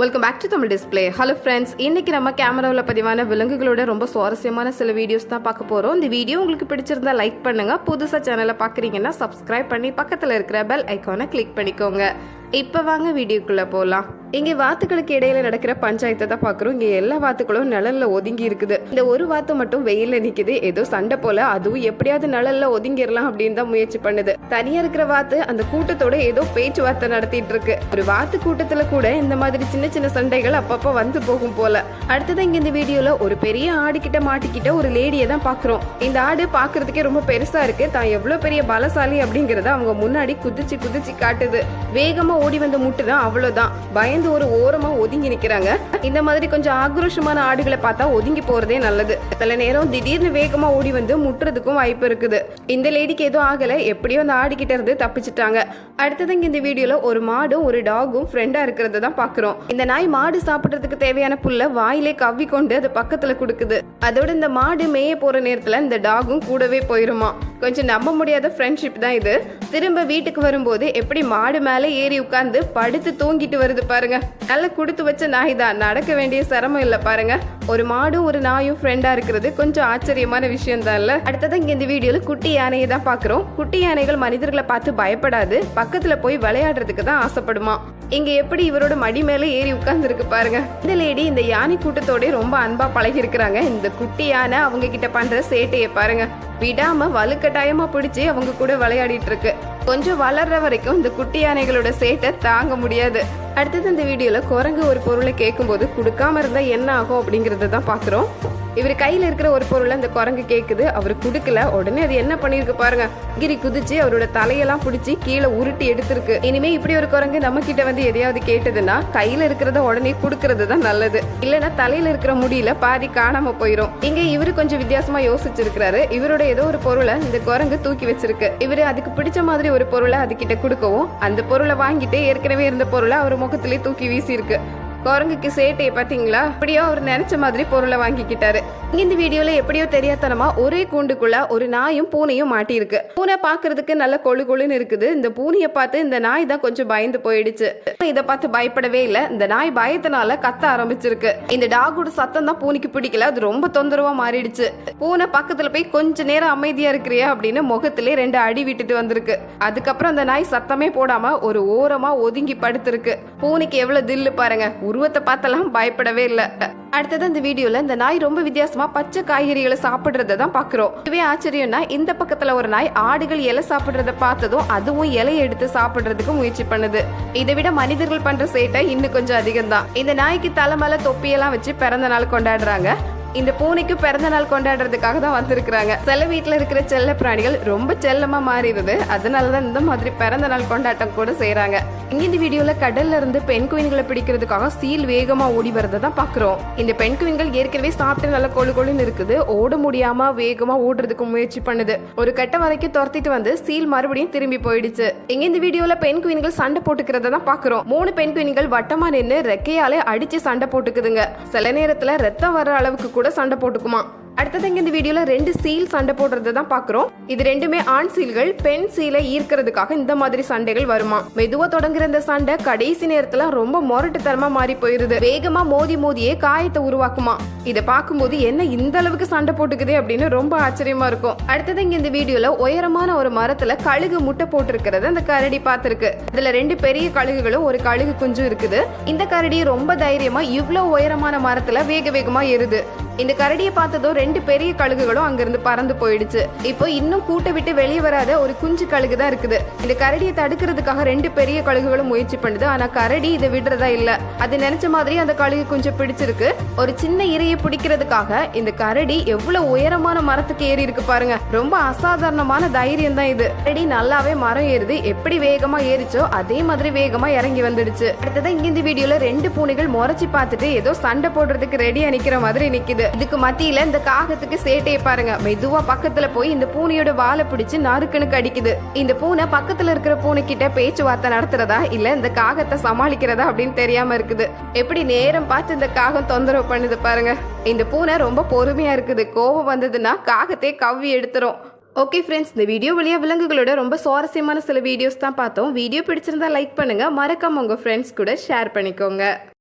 Welcome back to Tamil display hello friends இன்னைக்கு நம்ம கேமராவில் பதிவான விலங்குகளோட ரொம்ப சுவாரஸ்யமான சில வீடியோஸ் தான் பார்க்க போகிறோம் இந்த வீடியோ உங்களுக்கு பிடிச்சிருந்தா லைக் பண்ணுங்க. புதுசாக சேனலை பார்க்குறீங்கன்னா சப்ஸ்கிரைப் பண்ணி பக்கத்தில் இருக்கிற பெல் ஐக்கானை கிளிக் பண்ணிக்கோங்க. இப்போ வாங்க வீடியோக்குள்ளே போகலாம் இங்கே வாத்துக்களுக்கு இடையில நடக்கிற பஞ்சாயத்தை தான் பார்க்குறோம் இங்கே எல்லா வாத்துக்களும் நிழல்ல ஒதுங்கி இருக்குது. இந்த ஒரு வாத்து மட்டும் வெயில்ல நிக்குது. ஏதோ சண்டை போல. அதுவும் எப்படியாவது நிழல்ல ஒதுங்கிடலாம் அப்படின்னு தான் முயற்சி பண்ணுது. தனியா இருக்கிற வாத்து அந்த கூட்டத்தோட ஏதோ பேச்சுவார்த்தை நடத்திட்டு இருக்கு. ஒரு வாத்து கூட்டத்துல கூட இந்த மாதிரி சின்ன சின்ன சண்டைகள் அப்பப்போ வந்து போகும் போல. அடுத்தது இங்க இந்த வீடியோல ஒரு பெரிய ஆடு கிட்ட மாட்டிக்கிட்ட ஒரு லேடியை தான் பாக்குறோம். இந்த ஆடு பாக்குறதுக்கே ரொம்ப பெருசா இருக்கு. தான் எவ்வளவு பெரிய பலசாலி அப்படிங்கறத அவங்க முன்னாடி குதிச்சு குதிச்சு காட்டுது. வேகமா ஓடி வந்து முட்டுனா அவ்வளவுதான். பயந்து ஒரு ஓரமா ஒதுங்கி நிக்கிறாங்க. இந்த மாதிரி கொஞ்சம் ஆக்ரோஷமான ஆடுகளை பார்த்தா ஒதுங்கி போறதே நல்லது. சில நேரம் திடீர்னு வேகமா ஓடி வந்து முட்டுறதுக்கும் வாய்ப்பு இருக்குது. இந்த லேடிக்கு எதுவும் ஆகல. எப்படியோ அந்த ஆடு கிட்ட இருந்து தப்பிச்சிட்டாங்க. அடுத்தது இங்க இந்த வீடியோல ஒரு மாடும் ஒரு டாகும் ஃப்ரெண்டா இருக்கிறத தான் பாக்குறோம். இந்த நாய் மாடு சாப்பிடுறதுக்கு தேவையான புல்ல வாயிலே கவ்வி கொண்டு அது பக்கத்துல கொடுக்குது. அதோட இந்த மாடு மேய போற நேரத்துல இந்த டாகும் கூடவே போயிருமா. கொஞ்சம் நம்ப முடியாத ஃப்ரெண்ட்ஷிப் தான் இது. திரும்ப வீட்டுக்கு வரும்போது எப்படி மாடு மேலே ஏறி உட்காந்து படுத்து தூங்கிட்டு வருது பாருங்க. நல்ல கொடுத்து வச்ச நாய் தான். நடக்க வேண்டிய சிரமம் இல்லை பாருங்க. ஒரு மாடும் ஒரு நாயும் ஃப்ரெண்டா இருக்கிறது கொஞ்சம் ஆச்சரியமான விஷயம் தான் இல்ல அடுத்தது இங்க இந்த வீடியோல குட்டி யானையை தான் பாக்குறோம். குட்டி யானைகள் மனிதர்களை பார்த்து பயப்படாது. பக்கத்துல போய் விளையாடுறதுக்கு தான் ஆசைப்படுமா? இங்க எப்படி இவரோட மடி மேல ஏறி உட்கார்ந்து இருக்கு பாருங்க. இந்த லேடி இந்த யானை கூட்டத்தோட ரொம்ப அன்பா பழகி இருக்கிறாங்க இந்த குட்டி யானை அவங்க கிட்ட பண்ற சேட்டையை பாருங்க. விடாம வலுக்கட்டாயமா பிடிச்சி அவங்க கூட விளையாடிட்டு இருக்கு. கொஞ்சம் வளர்ற வரைக்கும் இந்த குட்டி யானைகளோட சேட்டை தாங்க முடியாது. அடுத்தது இந்த வீடியோவில் குரங்கு ஒரு பொருளை கேட்கும்போது கொடுக்காம இருந்தால் என்ன ஆகும் அப்படிங்கிறத தான் பார்க்குறோம். இவர் கையில் இருக்கிற ஒரு பொருளை அந்த குரங்கு கேட்குது அவர் கொடுக்கல. உடனே அது என்ன பண்ணிருக்கு பாருங்க. கிரி குதிச்சு அவரோட தலையெல்லாம் பிடிச்சி கீழே உருட்டி எடுத்திருக்கு. இனிமே இப்படி ஒரு குரங்கு நம்ம கிட்ட வந்து எதையாவது கேட்டதுன்னா கையில இருக்கிறத உடனே கொடுக்கறது தான் நல்லது. இல்லைன்னா தலையில இருக்கிற முடியல பாதி காணாம போயிடும் இங்க இவரு கொஞ்சம் வித்தியாசமா யோசிச்சிருக்கிறாரு. இவரோட ஏதோ ஒரு பொருளை இந்த குரங்கு தூக்கி வச்சிருக்கு. இவரு அதுக்கு பிடிச்ச மாதிரி ஒரு பொருளை அது கிட்ட கொடுக்கவும் அந்த பொருளை வாங்கிட்டு ஏற்கனவே இருந்த பொருளை அவர் முகத்திலே தூக்கி வீசியிருக்கு. குரங்குக்கு சேட்டையை பாத்தீங்களா எப்படியோ அவர் நினைச்ச மாதிரி பொருளை வாங்கிக்கிட்டாரு. இந்த வீடியோல எப்படியோ தெரியாதனமா ஒரே கூண்டுக்குள்ள ஒரு நாயும் பூனையும் மாட்டியிருக்கு. பூனை பாக்குறதுக்கு நல்ல கொழு கொழுன்னு இருக்குது. இந்த பூனையை பார்த்து இந்த நாய் தான் கொஞ்சம் பயந்து போயிடுச்சு. இதை பார்த்து பயப்படவே இல்ல. இந்த நாய் பயத்தினால கத்த ஆரம்பிச்சிருக்கு. இந்த டாகோட சத்தம் தான் பூனைக்கு பிடிக்கல. அது ரொம்ப தொந்தரவா மாறிடுச்சு. பூனை பக்கத்துல போய் கொஞ்ச நேரம் அமைதியா இருக்கிறியா அப்படின்னு முகத்திலே ரெண்டு அடி விட்டுட்டு வந்திருக்கு. அதுக்கப்புறம் அந்த நாய் சத்தமே போடாம ஒரு ஓரமா ஒதுங்கி படுத்திருக்கு. பூனைக்கு எவ்வளோ தில்லு பாருங்க. உருவத்தை பார்த்தெல்லாம் பயப்படவே இல்லை. அடுத்தது இந்த வீடியோல இந்த நாய் ரொம்ப வித்தியாசமா பச்சை காய்கறிகளை சாப்பிடுறத தான் பாக்குறோம் இதுவே ஆச்சரியம்னா இந்த பக்கத்துல ஒரு நாய் ஆடுகள் இலை சாப்பிடுறத பார்த்ததும் அதுவும் இலையை எடுத்து சாப்பிடுறதுக்கு முயற்சி பண்ணுது. இதை விட மனிதர்கள் பண்ற சேட்டை இன்னும் கொஞ்சம் அதிகம் தான் இந்த நாய்க்கு தலைமலை தொப்பியெல்லாம் வச்சு பிறந்த நாள் கொண்டாடுறாங்க. இந்த பூனைக்கு பிறந்த நாள் கொண்டாடுறதுக்காக தான் வந்திருக்கிறாங்க. சில வீட்டில் இருக்கிற செல்ல பிராணிகள் ரொம்ப செல்லமா மாறிடுது. அதனால தான் இந்த மாதிரி பிறந்த நாள் கொண்டாட்டம் கூட செய்யறாங்க இங்க இந்த வீடியோல கடல்ல இருந்து பெண் குயின்களை பிடிக்கிறதுக்காக சீல் வேகமா ஓடி வரதை தான் பாக்குறோம். இந்த பெண் குயின்கள் ஏற்கனவே சாப்பிட்டு நல்ல கொழு கொழுன்னு இருக்குது. ஓட முடியாம வேகமா ஓடுறதுக்கு முயற்சி பண்ணுது. ஒரு கட்ட வரைக்கும் துரத்திட்டு வந்து சீல் மறுபடியும் திரும்பி போயிடுச்சு. இங்க இந்த வீடியோல பெண் குயின்கள் சண்டை போட்டுக்கிறத தான் பாக்குறோம். மூணு பெண் குயின்கள் வட்டமா நின்று ரெக்கையாலே அடிச்சு சண்டை போட்டுக்குதுங்க. சில நேரத்துல ரத்தம் வர்ற அளவுக்கு கூட சண்டை போட்டுக்குமா. அடுத்தது இங்க இந்த வீடியோல ரெண்டு சீல் சண்டை போடுறது தான் பாக்குறோம் இது ரெண்டுமே ஆண் சீல்கள் பெண் சீலை ஈர்க்கிறதுக்காக இந்த மாதிரி சண்டைகள் வருமா? மெதுவா தொடங்குற இந்த சண்டை கடைசி நேரத்துல ரொம்ப முரட்டுத்தனமா மாறி போயிருது. வேகமா மோதி மோதியே காயத்தை உருவாக்குமா? இதை பார்க்கும்போது என்ன இந்த அளவுக்கு சண்டை போட்டுக்குதே அப்படின்னு ரொம்ப ஆச்சரியமா இருக்கும். அடுத்தது இங்க இந்த வீடியோல உயரமான ஒரு மரத்துல கழுகு முட்டை போட்டிருக்கிறத அந்த கரடி பார்த்துருக்கு. இதுல ரெண்டு பெரிய கழுகுகளும் ஒரு கழுகு குஞ்சும் இருக்குது. இந்த கரடி ரொம்ப தைரியமா இவ்வளவு உயரமான மரத்துல வேக வேகமா ஏறுது. இந்த கரடியை பார்த்ததும் ரெண்டு பெரிய கழுகுகளும் அங்கிருந்து பறந்து போயிடுச்சு. இப்போ இன்னும் கூட்ட விட்டு வெளியே வராத ஒரு குஞ்சு கழுகு தான் இருக்குது. இந்த கரடியை தடுக்கிறதுக்காக ரெண்டு பெரிய கழுகுகளும் முயற்சி பண்ணுது. ஆனா கரடி இதை விடுறதா இல்ல. அது நினைச்ச மாதிரி அந்த கழுகு கொஞ்சம் பிடிச்சிருக்கு. ஒரு சின்ன இரையை பிடிக்கிறதுக்காக இந்த கரடி எவ்வளவு உயரமான மரத்துக்கு ஏறி இருக்கு பாருங்க. ரொம்ப அசாதாரணமான தைரியம் தான் இது. கரடி நல்லாவே மரம் ஏறுது. எப்படி வேகமா ஏறிச்சோ அதே மாதிரி வேகமா இறங்கி வந்துடுச்சு. அடுத்ததான் இங்க இந்த வீடியோல ரெண்டு பூனைகள் முறைச்சி பார்த்துட்டு ஏதோ சண்டை போடுறதுக்கு ரெடியா நிக்கிற மாதிரி நிக்குது. இதுக்கு மத்தியில இந்த காகத்துக்கு சேட்டையை பாருங்க. மெதுவா பக்கத்துல போய் இந்த பூனையோட வாழை பிடிச்சு நறுக்குன்னு கடிக்குது இந்த பூனை பக்கத்துல இருக்கிற பூனை கிட்ட பேச்சுவார்த்தை நடத்துறதா? இல்ல இந்த காகத்தை சமாளிக்கிறதா அப்படின்னு தெரியாம இருக்குது. எப்படி நேரம் பார்த்து இந்த காகம் தொந்தரவு பண்ணுது பாருங்க. இந்த பூனை ரொம்ப பொறுமையா இருக்குது. கோபம் வந்ததுன்னா காகத்தை கவ்வி எடுத்துரும். ஓகே ஃப்ரெண்ட்ஸ் இந்த வீடியோ வழியாக விலங்குகளோட ரொம்ப சுவாரஸ்யமான சில வீடியோஸ் தான் பார்த்தோம். வீடியோ பிடிச்சிருந்தா லைக் பண்ணுங்க. மறக்காம உங்க ஃப்ரெண்ட்ஸ் கூட ஷேர் பண்ணிக்கோங்க.